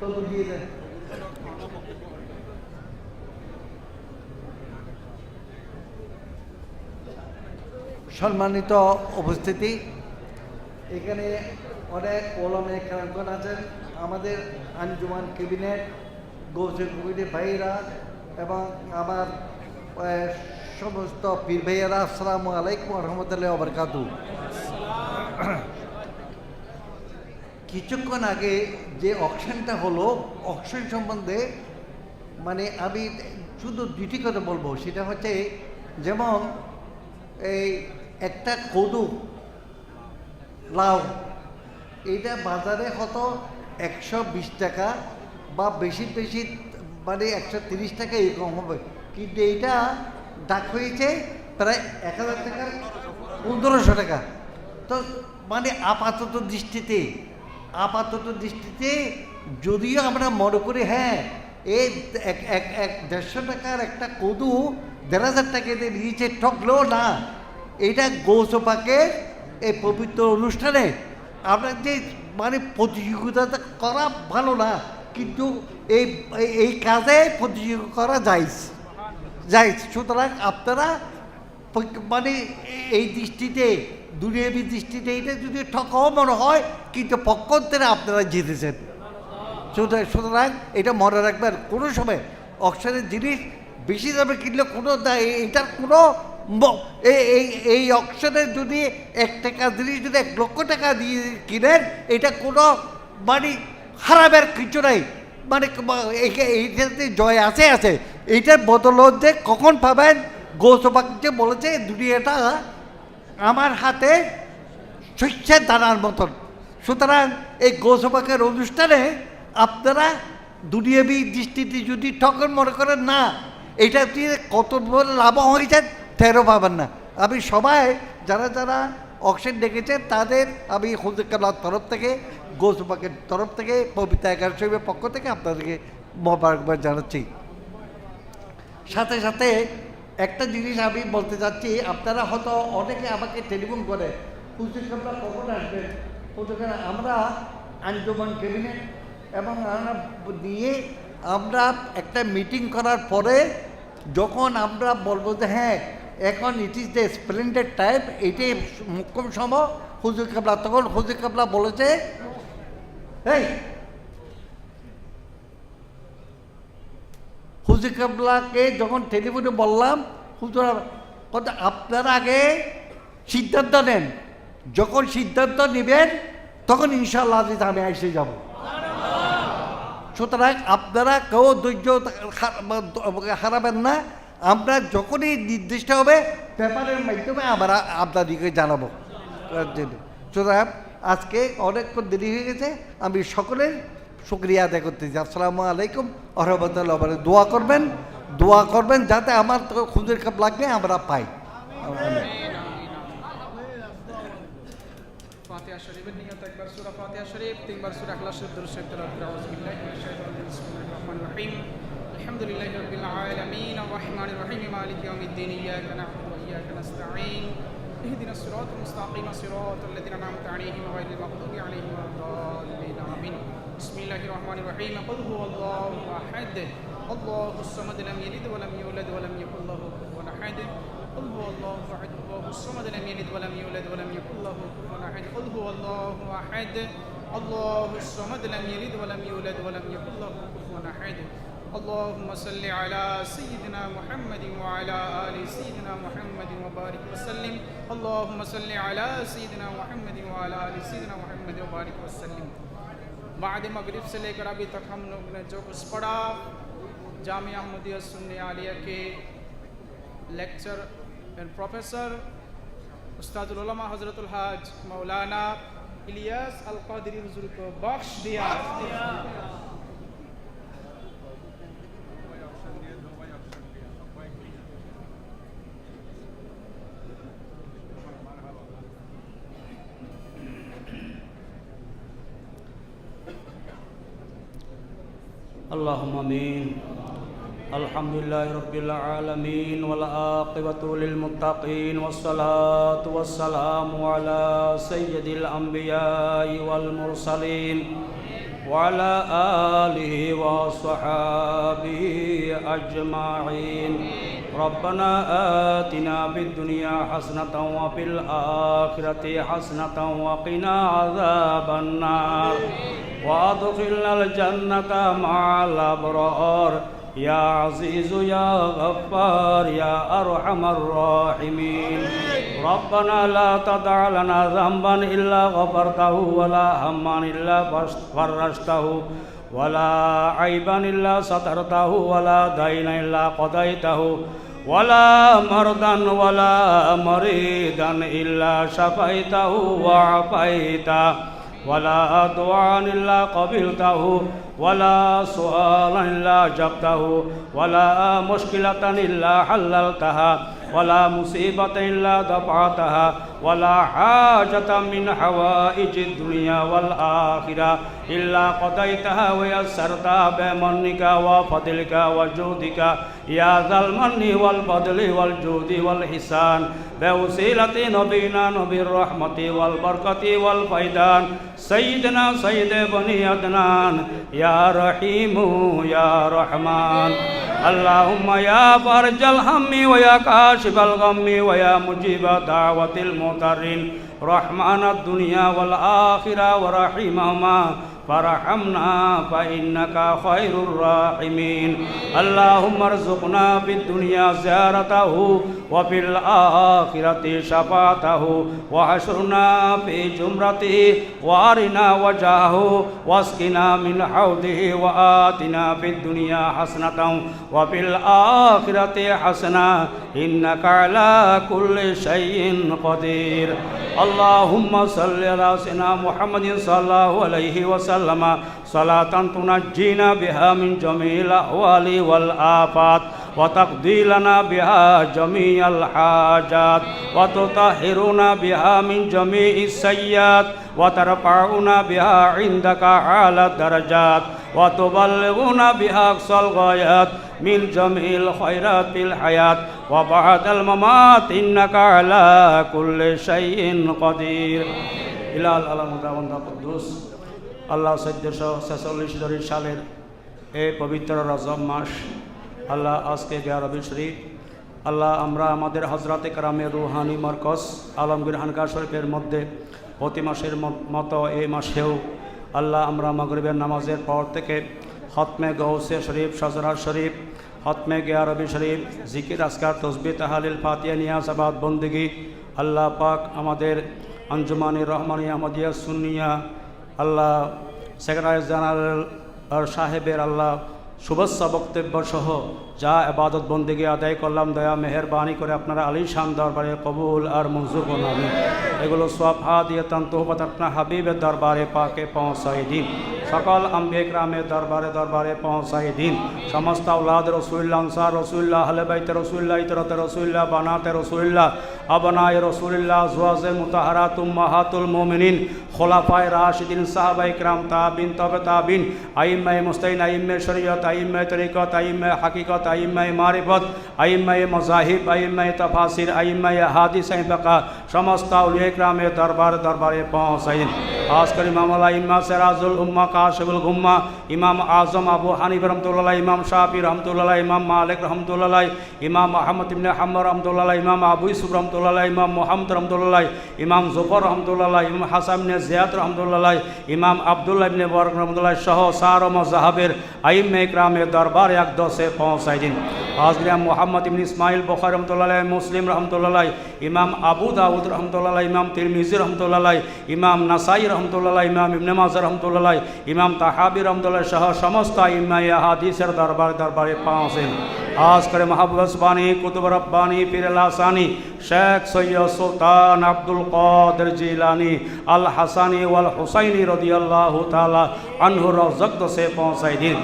দেন। সম্মানিত উপস্থিতি, এখানে অনেক ওলমে খেলাঙ্কন আছেন। আমাদের আঞ্জুমান ক্যাবিনেট গৌসে কমিটির ভাইরা এবং আমার সমস্ত পীর ভাইয়েরা, আসসালামু আলাইকুম রহমতুল্লাহ বরকাতু কিছুক্ষণ আগে যে অকশনটা হলো অকশন সম্বন্ধে মানে আমি শুধু দুটি কথা বলব। সেটা হচ্ছে, যেমন এই একটা কদু, লাউ, এইটা বাজারে হয়তো একশো বিশ টাকা বা বেশি বেশি মানে একশো তিরিশ টাকা এরকম হবে। কিন্তু এইটা ডাক হয়েছে প্রায় এক হাজার টাকা, পনেরোশো টাকা। তো মানে আপাতত দৃষ্টিতে আপাতত দৃষ্টিতে যদিও আমরা মনে করি হ্যাঁ এই এক এক এক দেড়শো টাকার একটা কদু দেড় হাজার টাকা দিয়ে নিয়েছে ঠকলেও না। এটা গৌসপাকে এই পবিত্র অনুষ্ঠানে আমরা যে মানে প্রতিযোগিতা করা ভালো না, কিন্তু এই, এই- কাজে প্রতিযোগিতা করা যায় যায় সুতরাং আপনারা মানে এই দৃষ্টিতে দুনিয়াবী দৃষ্টিতে এটা যদি ঠকাও মনে হয়, কিন্তু পক্ষান্তরে আপনারা জিতেছেন। সুতরাং এটা মনে রাখবেন, কোনো সময় অকশনের জিনিস বেশি দামে কিনলে কোনো এটার কোনো এই এই যদি এক টাকা জিনিস যদি এক লক্ষ টাকা দিয়ে কিনেন, এটা কোনো মানে খারাপের কিছু নাই। মানে এই- এইটাতে জয় আছে আছে। এইটার বদল যে কখন পাবেন? গৌসবাক যে বলেছে দুনিয়াটা আমার হাতে শস্যের দানার মতন। সুতরাং এই গৌসবাকের অনুষ্ঠানে আপনারা দুনিয়াবি দৃষ্টিতে যদি ঠকন মনে করেন, না, এটা দিয়ে কত বড় লাভ হয়েছে তেরো পাবেন না। আমি সবাই, যারা যারা অকশন ডেকেছেন তাদের আমি হুজুকালার তরফ থেকে গৌসবাকের তরফ থেকে, পবিত্র এগারো শরীফের পক্ষ থেকে আপনাদেরকে মোবারকবাদ জানাচ্ছি। সাথে সাথে একটা জিনিস আমি বলতে চাচ্ছি, আপনারা হয়তো অনেকে আমাকে টেলিফোন করে হুজুর সাহেবরা কখন আসবেন হুজুর আমরা আঞ্জুমান ক্যাবিনেট এবং নিয়ে আমরা একটা মিটিং করার পরে যখন আমরা বলব যে হ্যাঁ এখন it is the splendid type এটাই মুখ্যম সম হুজুর কাবলা, তখন হুজুর কাবলা বলেছে, এই হুজুর কাবলাকে যখন টেলিফোনে বললাম হুজুর কথা আপনারা আগে সিদ্ধান্ত নেন। যখন সিদ্ধান্ত নেবেন, তখন ইনশাল্লাহ আজিজ আমি এসে যাব। সুতরাং আপনারা কেউ ধৈর্য হারাবেন না। আমরা যখনই নির্দিষ্ট হবে, পেপারের মাধ্যমে আমরা আপনাদেরকে জানাব। সুতরাং আজকে অনেকক্ষণ দেরি হয়ে গেছে। আমি সকলের শুক্রিয়া আদায় করতেছি আসসালামু আলাইকুম আরহামতুল্লাহ দোয়া করবেন দোয়া করবেন যাতে আমার তো খুদের কাপ লাগবে আমরা পাই আমিন। ফাতিহা শরীফের নিয়ত একবার সূরা ফাতিহা শরীফ তিনবার সূরা ইখলাস শরীফ দরুদ শরীফ তেলাওয়াত করে আউযু বিল্লাহি মিনাশ শাইতানির রাজিম বিসমিল্লাহির রহমানির রহিম আলহামদুলিল্লাহি রাব্বিল আলামিন আর রহমানির রহিম মালিকি ইয়াউমিদ্দিন ইয়াকা না'বুদু ওয়া ইয়াকা নাস্তাঈন اهدنا الصراط المستقيم صراط الذين انعمت عليهم غير المغضوب عليهم ولا الضالين امين بسم الله الرحمن الرحيم. قل هو الله أحد. الله الصمد لم يلد ولم يولد ولم يكن له كفوا أحد. قل هو الله أحد. الله الصمد لم يلد ولم يولد ولم يكن له كفوا أحد. قل هو الله أحد. الله الصمد لم يلد ولم يولد ولم يكن له كفوا أحد. اللهم صل على سيدنا محمد وعلى آل سيدنا محمد وبارك وسلم. اللهم صل على سيدنا محمد وعلى آل سيدنا محمد وبارك وسلم. बाद मगरब से लेकर अभी तक हम लोग ने जो कुछ पढ़ा, जामिया अहमदिया सुन्नी आलिया के लेक्चर एंड प्रोफेसर उस्तादुलमा हज़रतुल्हाज मौलाना इलियास अलकदरी हजूर को बख्श दिया। اللهم آمين. الحمد لله رب العالمين والعاقبة للمتقين والصلاة والسلام على سيد الأنبياء والمرسلين وعلى آله وصحابه أجمعين. ربنا آتنا في الدنيا حسنة وفي الآخرة حسنة وقنا عذاب النار. وأدخلنا الجنة مع الأبرار. يا عزيز يا غفار يا أرحم الراحمين. ربنا لا تدع لنا ذنبا إلا غفرته ولا هما إلا فرجته ولا عيبا إلا سترته ولا دين إلا قضيته. ولا مرضا ولا مريضا إلا شفيته وعافيته. ولا دعاء إلا قبلته. ولا سؤالا إلا جبته ولا مشكلة إلا حللتها. ولا مصيبة إلا دفعتها ولا حاجة من حوائج الدنيا والآخرة إلا قضيتها ويسرتها بمنك وفضلك وجودك يا ذا المن والفضل والجود والحسان بوسيلة نبينا نبي الرحمة والبركة والفيدان سيدنا سيد بني عدنان يا رحيم يا رحمن اللهم يا فرج الهم ويا كاشف الغم ويا مجيب دعوة المضطرين رحمن الدنيا والآخرة ورحمهما فرحمنا فإنك خير الراحمين اللهم ارزقنا في الدنيا زيارته وفي الآخرة شفاعته وحشرنا في جمرته وارنا وجهه واسقنا من حوضه وآتنا في الدنيا حسنة وفي الآخرة حسنة إنك على كل شيء قدير اللهم صل على سيدنا محمد صلى الله عليه وسلم صلاة تنجينا بها من جميع الأحوال والآفات وتقضي لنا بها جميع الحاجات وتطهرنا بها من جميع السيئات وترفعنا بها عندك أعلى الدرجات وتبلغنا بها أقصى الغايات من جميع الخيرات في الحياة وبعد الممات إنك على كل شيء قدير إلى الألم القدوس আল্লাহ চোদ্দশো ছেচল্লিশ ধরি সালের এই পবিত্র রজম মাস। আল্লাহ আজকে গ্যারবি শরীফ। আল্লাহ, আমরা আমাদের হজরতে কারামের রুহানি মরকজ আলমগীর হানকা শরীফের মধ্যে প্রতি মাসের মতো এই মাসেও আল্লাহ, আমরা মাগরিবের নামাজের পর থেকে হতমে গৌসে শরীফ, সজরার শরীফ হতমে গিয়ারবি শরীফ, জিকির আসকার তসবি তাহালিল ফাতিয়া নিয়াসাবাদ বন্দিগি। আল্লাহ পাক আমাদের আঞ্জুমানি রহমানি আহমদিয়া সুন্নিয়া আল্লাহ সেক্রেটারি জেনারেল আর সাহেবের আল্লাহ শুভেচ্ছা বক্তব্য সহ যা আবাদত বন্দিকে আদায় করলাম, দয়া, মেহরবানি করে আপনারা আলী শান দরবারে কবুল আর মঞ্জুর করুন এগুলো সব হাদিয়ে তন্তহবত আপনার হাবিবের দরবারে পাকে পৌঁছাই দিন। সকল আম্বে গ্রামের দরবারে দরবারে পৌঁছাই দিন। সমস্ত আউলাদ রসুল্লাহ আনসার রসুল্লাহ হলেবাইতে রসুল্লাহ ইতরতে রসুল্লাহ বানাতে রসুল্লাহ আবনায় রসুল্লাহ জুয়াজে মুতাহারাতুম মাহাতুল মোমিনিন, খোলাফায় রাশিদিন সাহাবাই ক্রাম তাবিন, তবে তাবিন আইম্মাই মুস্তাইন আইম্মে শরীয়ত আইম্মাই তরিকত আইম্মাই হাকিকত আইম্মাই মারিফত আইম্মাই মজাহিব আইম্মাই তফাসির আইম্মাই হাদিস আইফাকা সমস্ত উলিয়া ক্রামের দরবার দরবারে পৌঁছাইন। খাস করে ইমাম আল্লাহ ইম্মা সেরাজুল উম্মা কাশিবুল গুম্মা ইমাম আজম আবু হানিফ রহমতুল্লাহ ইমাম শাহি রহমতুল্লাহ ইমাম মালিক রহমতুল্লাহ ইমাম আহমদ ইবনে হাম্মদ রহমতুল্লাহ ইমাম আবু ইসুফ রহমতুল্লাহ ইমাম মোহাম্মদ রহমতুল্লাহ ইমাম জুফর রহমতুল্লাহ ইমাম হাসান ইবনে জিয়াদ রহমতুল্লাহ ইমাম আবদুল্লাহ ইবনে বরক রহমতুল্লাহ সহ সার ও মজাহাবের আইম্মে ইকরামের দরবার এক দশে পৌঁছাই দিন হাজরিয়া মোহাম্মদ ইবনে ইসমাইল বখার রহমতুল্লাহ মুসলিম রহমতুল্লাহ ইমাম আবু দাউদ রহমতুল্লাহ ইমাম তিরমিজি রহমতুল্লাহ ইমাম নাসাই রহমতুল্লাহ ইমাম ইবনে মাজ রহমতুল্লাহ ইমাম তাহাবি রহমতুল্লাহ সহ সমস্ত ইমাই হাদিসের দরবার দরবারে পৌঁছেন। খাস করে মাহবুব বানী কুতুব রব্বানি, পীর লাসানি শেখ সৈয়দ সুলতান আব্দুল কাদের জিলানি, আল হাসানি ওয়াল হুসাইনি রদিয়াল্লাহু তাআলা আনহু রজক সে পৌঁছাই দিন।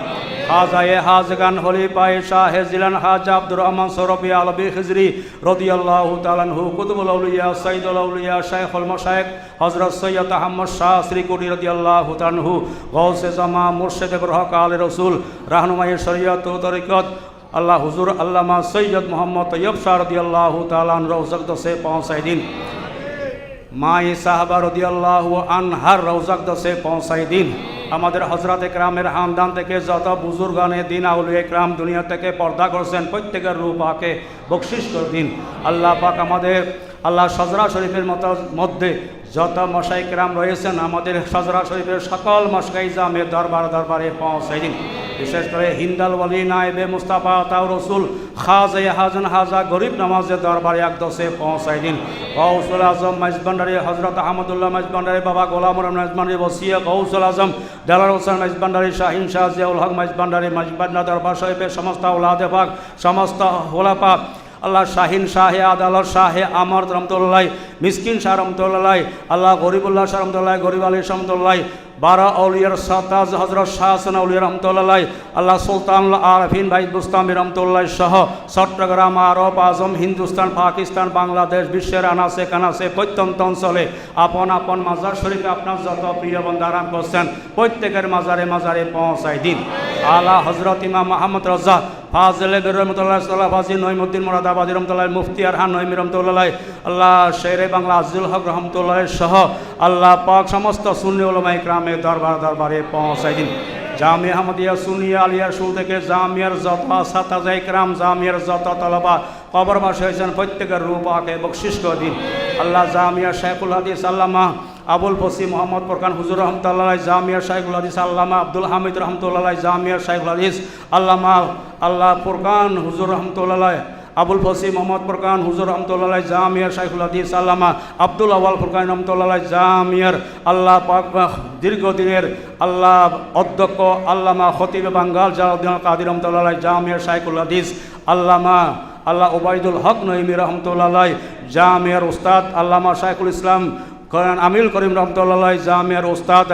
খাজায়ে হাজগান হলি পায়ে শাহে জিলান হাজ আব্দুর রহমান সরফি আলবি খিজরি রদিয়াল্লাহু তাআলা আনহু, কুতুবুল আউলিয়া, সাইদুল আউলিয়া, শাইখুল মাশায়েখ, হযরত সৈয়দ আহমদ শাহ শ্রীকুটি রদিয়াল্লাহু তাআলা আনহু গৌসে জামা মুর্শিদ গ্রহ কাল রসুল, রাহনুমায়ে শরীয়ত তরিকত আল্লাহ হুজুর আল্লামা সৈয়দ মোহাম্মদ তৈয়ব শাহ রদিয়াল্লাহু তাআলা আন রওজক দসে পৌঁছাই দিন। মাই সাহাবা রদি আল্লাহ আনহার রওজক দসে পৌঁছাই দিন। আমাদের হজরত একরামের হামদান থেকে যত বুজুর্গানে দিন আউল একরাম দুনিয়া থেকে পর্দা করছেন প্রত্যেকের রূপ আকে বকশিস করে দিন। আল্লাহ পাক আমাদের, আল্লাহ সজরা শরীফের মতো মধ্যে যত মশাই কেরাম রয়েছেন, আমাদের সজরা শরীফের সকল মশকাই জামের দরবার দরবারে পৌঁছাই দিন। বিশেষ করে হিন্দাল বলি নায়েবে মুস্তাফা তাও রসুল, খাজে হাজন হাজা গরিব নামাজের দরবারে এক দশে পৌঁছাই দিন। গৌসুল আজম মাইজবান্ডারি হজরত আহমদুল্লাহ মাইজবান্ডারি বাবা গোলাম মাইজবান্ডারি বসিয়া গৌসুল আজম দেলার হোসেন মাইজবান্ডারি শাহিন শাহ জিয়াউল হক মাইজবান্ডারি মাইজবান্ডা দরবার শরীফের সমস্ত ওলাদে পাক, সমস্ত হোলা পাক আল্লাহ শাহিন শাহে আদালত শাহে আমর রহমতুল্লাহ, মিসকিন শাহ রহমতুল্লাহ, আল্লাহ গরিবুল্লাহ শাহ রহমতুল্লাহ, গরিব আলী রহমতুল্লাহ, বারা আউলিয়ার সাতাজ হজরত শাহ হাসান আউলিয়া রহমতুল্লাহ, আল্লাহ সুলতান আরফিন ভাই বুস্তামি রহমতুল্লাহ সহ চট্টগ্রাম, আরব, আজম, হিন্দুস্তান, পাকিস্তান, বাংলাদেশ, বিশ্বের আনাসে কানাসে প্রত্যন্ত অঞ্চলে আপন আপন মাজার শরীফে আপনার যত প্রিয় বন্ধু আরাম করছেন, প্রত্যেকের মাজারে মাজারে পৌঁছাই দিন। আল্লাহ হজরত ইমাম মাহমুদ রাজা ফাজলে রহমতুল্লাহ সাল্লাহ ফাজি নইমুদ্দিন মোরাদাবাদী রহমতুল্লাহ, মুফতি আর হান নইমি রহমতুল্লাহ, আল্লাহ শেরে বাংলা আজুল হক রহমতুল্লাহ সহ আল্লাহ পাক সমস্ত সুন্নি ওলমাই গ্রামে দরবার দরবারে পৌঁছাই দিন। জামি আহমদিয়া সুনিয়া আলিয়ার শুরু থেকে জামিয়ার যত সাতাজাই ক্রাম জামিয়ার যত তলবা কবরবাস হয়েছেন প্রত্যেকের রূপ আকে বকশিস করে দিন। আল্লাহ জামিয়া শেখুল হাদিস আল্লামা আবুল ফসি মোহাম্মদ ফরকান, হুজুর রহমতুল্লাহ জামিয়া শাইখুল হাদিস, আল্লামা আব্দুল হামিদ রহমতুল্লাহ জামিয়া শাইখুল হাদিস, আল্লামা আল্লাহ ফুরকান, হুজুর রহমতুল্লাহ আবুল ফসি মোহাম্মদ ফরকান, হুজুর রহমতুল্লাহ জামিয়ার শাইখুল হাদিস, আল্লামা আব্দুল আওয়াল ফরকান রহমতুল্লাহ জামিয়ার আল্লাহ পাক দীর্ঘদিনের আল্লাহ অধ্যক্ষ, আল্লামা খতিব বাঙ্গাল জালাউদ্দিন কাদির রহমতুল্লাহ জামিয়ার শাইখুল হাদিস, আল্লামা আল্লাহ ওবায়দুল হক নঈমি রহমতুল্লাহ জামিয়ার উস্তাদ, আল্লামা শাইখুল ইসলাম করেন আমিল করিম রহমতুল্লাহ জামিয়ার উস্তাদ,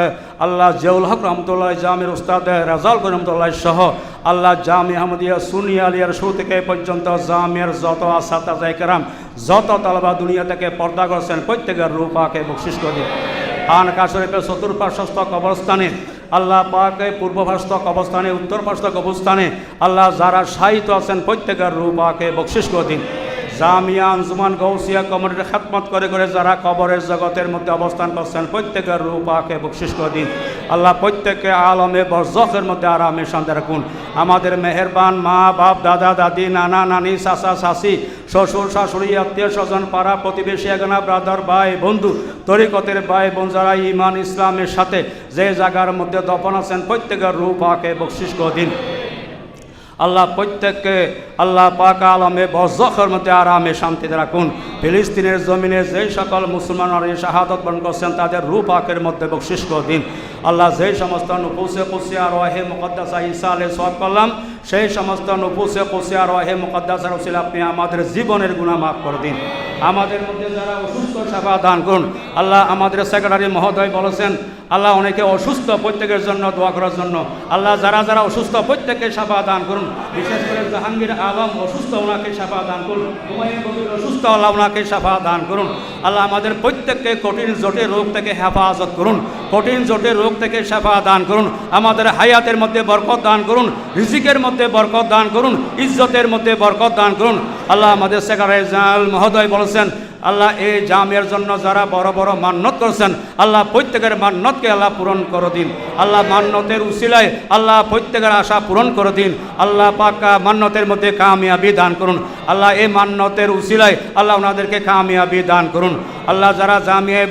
আল্লাহ জিয়াউল হক রহমতুল্লাহ জামির উস্তাদ রাজাল করিম রহমতুল্লাহ সহ, আল্লাহ জামি আহমদিয়া সুনি আলিয়ার শুরু থেকে পর্যন্ত জামিয়ার যত আসাতা জায়কারাম যত তালবা দুনিয়া থেকে পর্দা করছেন, প্রত্যেকের রূপাকে বকশিস করে দিন খান কাশরীফের চতুর্পার্শ্বস্থ কবরস্থানে, আল্লাহ পাকে পূর্বভাস্ত কবরস্থানে উত্তর পার্শ্ব কবরস্থানে, আল্লাহ যারা সাহিত্য আছেন, প্রত্যেকের রূপাকে বকশিস করে দিন জামিয়া আঞ্জুমান গৌসিয়া কমিটির খেদমত করে করে যারা কবরের জগতের মধ্যে অবস্থান করছেন, প্রত্যেকের রূপাকে বকশিস করে দিন। আল্লাহ প্রত্যেককে আলমে বরজখের মধ্যে আরামে শান্তি রাখুন। আমাদের মেহেরবান মা, বাপ, দাদা, দাদি, নানা, নানি, চাচা, চাচি, শ্বশুর, শাশুড়ি, আত্মীয় স্বজন, পাড়া প্রতিবেশী এগানা ব্রাদার, ভাই, বন্ধু, তরিকতের ভাই, বোন যারা ইমান ইসলামের সাথে যে জায়গার মধ্যে দফন আছেন, প্রত্যেকের রূপাকে বকশিস করে দিন। আল্লাহ প্রত্যেককে আল্লাহ পাক আলমে বজখের মধ্যে আরামে শান্তিতে রাখুন। ফিলিস্তিনের জমিনে যেই সকল মুসলমানরা শাহাদত বরণ করছেন, তাদের রূপ আকের মধ্যে বকশিস করে দিন। আল্লাহ যেই সমস্ত নুপুসে কুসিয়া রহে মুকদ্দাসা ঈসা আলে সব করলাম, সেই সমস্ত নুপুসে কুসিয়া রহে মুকদ্দাসা রসিল আপনি আমাদের জীবনের গুণা মাফ করে দিন। আমাদের মধ্যে যারা অসুস্থ সেবা দান করুন, আল্লাহ আমাদের সেক্রেটারি মহোদয় বলেছেন আল্লাহ অনেকে অসুস্থ প্রত্যেকের জন্য দোয়া করার জন্য। আল্লাহ যারা যারা অসুস্থ প্রত্যেককে সাফা দান করুন। বিশেষ করে জাহাঙ্গীর আলম অসুস্থ ওনাকে সাফা দান করুন। অসুস্থ আল্লাহ ওনাকে সেবা দান করুন। আল্লাহ আমাদের প্রত্যেককে কঠিন জটিল রোগ থেকে হেফাজত করুন। কঠিন জটিল রোগ থেকে সেবা দান করুন। আমাদের হায়াতের মধ্যে বরকত দান করুন। রিজিকের মধ্যে বরকত দান করুন। ইজ্জতের মধ্যে বরকত দান করুন। আল্লাহ আমাদের জেনারেল মহোদয় বলেছেন আল্লাহ এই জামের জন্য যারা বড় বড় মান্যত করছেন, আল্লাহ প্রত্যেকের মান্যতকে আল্লাহ পূরণ করে দিন। আল্লাহ মান্যতের উসিলায় আল্লাহ প্রত্যেকের আশা পূরণ করে দিন। আল্লাহ পাকা মান্যতের মধ্যে কামিয়াবি দান করুন। আল্লাহ এই মান্যতের উসিলায় আল্লাহ ওনাদেরকে কামিয়াবি দান করুন। আল্লাহ যারা জামিয়ে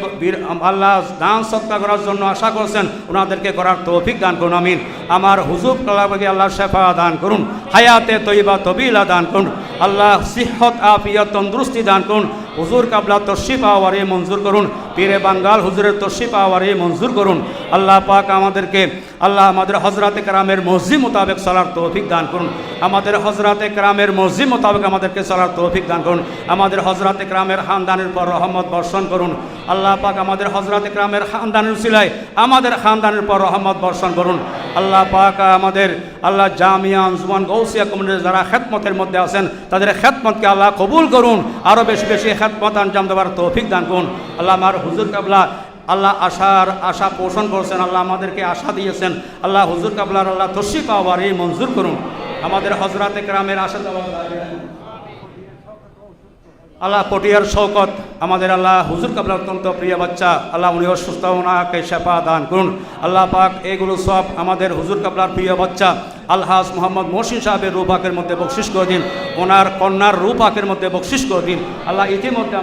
আল্লাহ দান সৎকা করার জন্য আশা করছেন, ওনাদেরকে করার তৌফিক দান করুন, আমিন। আমার হুজুব কালাবাকে আল্লাহ শেফা দান করুন। হায়াতে তৈবা তবিলা দান করুন। আল্লাহ সিহত, আফিয়ত, তন্দুরুস্তি দান করুন। হুজুর কাবলা তশিফ আওয়ারে মঞ্জুর করুন। পীরে বাঙ্গাল হুজুরের তশিফ আওয়ারে মঞ্জুর করুন। আল্লাহ পাক আমাদেরকে, আল্লাহ আমাদের হজরাতে কারামের মসজিদ মোতাবেক চলার তৌফিক দান করুন। আমাদের হজরাতে কারামের মসজিদ মোতাবেক আমাদেরকে চলার তৌফিক দান করুন। আমাদের হজরাতে কারামের খানদানের পর রহমত বর্ষণ করুন। আল্লাহ পাক আমাদের হজরাতে কারামের খানদানের উসিলায় আমাদের খানদানের পর রহমত বর্ষণ করুন। আল্লাহ পাক আমাদের, আল্লাহ জামিয়া আঞ্জুমান গৌসিয়া কমিটির যারা খেদমতের মধ্যে আছেন, তাদের খেদমতকে আল্লাহ কবুল করুন আরও বেশি বেশি খেদমত আঞ্জাম দেওয়ার তৌফিক দান করুন। আল্লাহ আমার হুজুর কাবলা, আল্লাহ আশার আশা পোষণ করছেন, আল্লাহ আমাদেরকে আশা দিয়েছেন, আল্লাহ হুজুর কাবলার আল্লাহ তসি পাওয়ার এই মঞ্জুর করুন। আমাদের হজরাতে গ্রামের আশা দেওয়া আল্লাহ পটিয়ার শৌকত আমাদের আল্লাহ হুজুর কাবলা অত্যন্ত প্রিয় বাচ্চা, আল্লাহ উনি অসুস্থ ওনাকে দান করুন। আল্লাহ পাক এগুলো সব আমাদের হুজুর কাবলার প্রিয় বাচ্চা, আলহাজ মোহাম্মদ মহসিন সাহেবের রূপাকের মধ্যে বকশিস করে দিন, ওনার কন্যার রূপাকের মধ্যে বকশিস করে দিন। আল্লাহ ইতিমধ্যে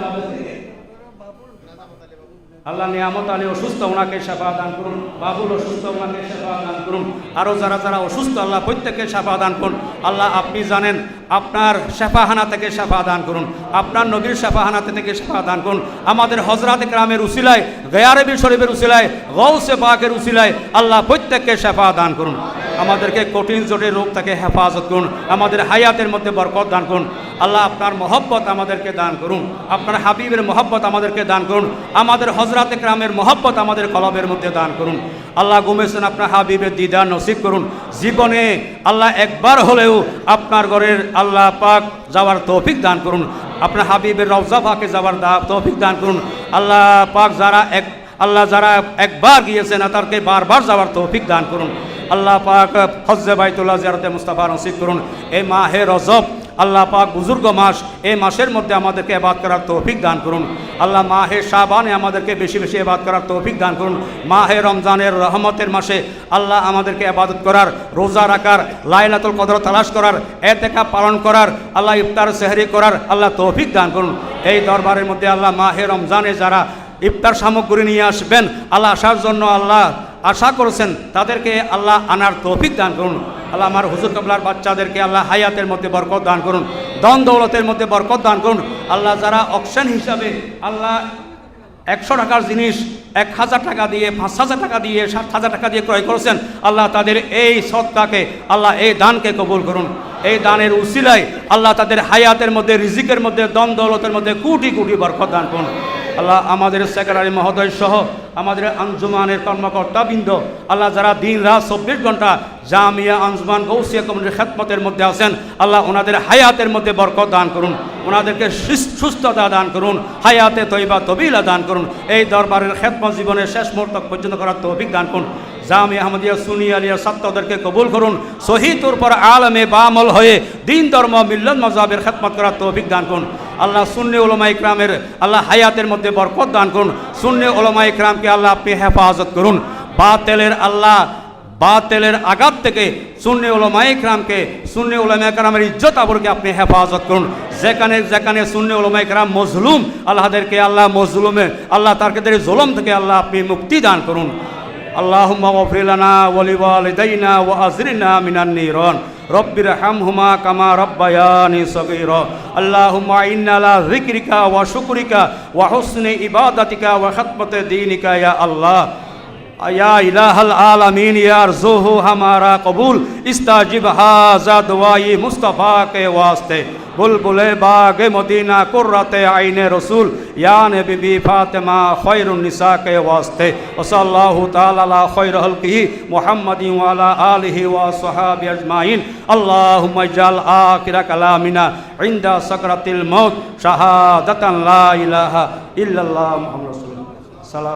আল্লাহ নিয়ামত আলী অসুস্থ ওনাকে সেবা দান করুন, বাবুল অসুস্থ ওনাকে সেবা দান করুন। আরও যারা যারা অসুস্থ, আল্লাহ প্রত্যেককে সেবা দান করুন। আল্লাহ, আপনি জানেন, আপনার শেফাহানা থেকে শেফা দান করুন, আপনার নবীর শেফাহানা থেকে শেফা দান করুন। আমাদের হজরাত গ্রামের উসিলায় গয়ারবি শরীফের উসিলায় গৌসে পাকের উসিলায় আল্লাহ প্রত্যেককে শেফা দান করুন। আমাদেরকে কঠিন, জটিল রোগ থেকে হেফাজত করুন। আমাদের হায়াতের মধ্যে বরকত দান করুন। আল্লাহ আপনার মহব্বত আমাদেরকে দান করুন। আপনার হাবিবের মহব্বত আমাদেরকে দান করুন। আমাদের হজরত গ্রামের মহব্বত আমাদের কলবের মধ্যে দান করুন। আল্লাহ গুমেছেন আপনার হাবিবের দিদার নসিব করুন। জীবনে আল্লাহ একবার হলেও আপনার ঘরের আল্লাহ পাক যাওয়ার তৌফিক দান করুন। আপনার হাবিবের রওজা পাকে যাওয়ার তৌফিক দান করুন। আল্লাহ পাক যারা এক আল্লাহ যারা একবার গিয়েছেন তাদেরকে বারবার যাওয়ার তৌফিক দান করুন। আল্লাহ পাক হজ্জে বাইতুল্লাহ জিয়ারতে মুস্তাফা নসিব করুন। এই মাহে রজব আল্লাহ পাক বুজুর্গ মাস, এই মাসের মধ্যে আমাদেরকে এবাদ করার তৌফিক দান করুন। আল্লাহ মাহে শাবানে আমাদেরকে বেশি বেশি এবাদ করার তৌফিক দান করুন। মাহে রমজানের রহমতের মাসে আল্লাহ আমাদেরকে এবাদত করার, রোজা রাখার, লাইলাতুল কদর তালাশ করার এতেকা পালন করার, আল্লাহ ইফতার সেহরি করার আল্লাহ তৌফিক দান করুন। এই দরবারের মধ্যে আল্লাহ মাহে রমজানে যারা ইফতার সামগ্রী নিয়ে আসবেন, আল্লাহ আসার জন্য আল্লাহ আশা করেছেন, তাদেরকে আল্লাহ আনার তৌফিক দান করুন। আল্লাহ আমার হুজুর কাবলার বাচ্চাদেরকে আল্লাহ হায়াতের মধ্যে বরকত দান করুন দন দৌলতের মধ্যে বরকত দান করুন। আল্লাহ যারা অকশন হিসাবে আল্লাহ একশো টাকার জিনিস, এক হাজার টাকা দিয়ে, পাঁচ হাজার টাকা দিয়ে, সাত হাজার টাকা দিয়ে ক্রয় করেছেন, আল্লাহ তাদের এই সৎকাকে, আল্লাহ এই দানকে কবুল করুন। এই দানের উসিলায় আল্লাহ তাদের হায়াতের মধ্যে, রিজিকের মধ্যে দন দৌলতের মধ্যে কোটি কোটি বরকত দান করুন। আল্লাহ আমাদের সেক্রেটারি মহোদয় সহ আমাদের আঞ্জুমানের কর্মকর্তাবৃন্দ, আল্লাহ যারা দিন রাত চব্বিশ ঘণ্টা জামিয়া আঞ্জুমান গৌসিয়া কমিটির খেদমতের মধ্যে আছেন, আল্লাহ ওনাদের হায়াতের মধ্যে বরকত দান করুন, ওনাদেরকে সুস্থতা দান করুন, হায়াতে তৈবা তবিলা দান করুন, এই দরবারের খেদমত জীবনের শেষ মুহূর্ত পর্যন্ত করার তৌফিক দান করুন। জামি আহমদিয়া, সুনি আলিয়া কবুল করুন শহীদ পর আলমে বামল হয়ে দিন ধর্ম মিল্লন মজাবের খেদমত করার তৌফিক দান করুন। আল্লাহ সুন্নি ওলমা ইকরামের আল্লাহ হায়াতের মধ্যে বরকত দান করুন সুন্নি ওলমা ইকরামকে আল্লাহ আপনি হেফাজত করুন বাতেলের আল্লাহ বাতেলের আঘাত থেকে সুন্নি ওলমা ইকরামকে সুন্নি ওলমা ইকরামের ইজ্জত আবরকে আপনি হেফাজত করুন যেখানে যেখানে সুন্নি ওলমা ইকরাম মজলুম আল্লাহদেরকে আল্লাহ মজলুমে আল্লাহ তারকেদের জুলম থেকে আল্লাহ আপনি মুক্তি দান করুন اللهم اغفر لنا ولوالدينا وأزرنا من النيران রব্বির হামহুমা কামা রব্বায়ানি সগীর। আল্লাহুম্মা ইন্না আলা যিকরিকা ওয়া শুকরিকা ওয়া হুসনি ইবাদাতিকা ওয়া খিদমতে দীনিকা ইয়া আল্লাহ। یا الہ العالمین یا ارزوہ ہمارا قبول استاجب حاضر دعائی مصطفیٰ کے واسطے বুলবুলে বাগে মদিনা কুরাতে আইনে রসুল। ইয়ানে বিবি ফাতেমা খৈরুন্নিসা কে ওয়াস্তে। ওসল্লাহু তালা খৈর হলকি মোহাম্মদি ওয়ালা আলহি ওয়া সোহাবি আজমাইন। আল্লাহ মজাল আকিরা কালামিনা عند سكرة الموت شهادة لا إله إلا الله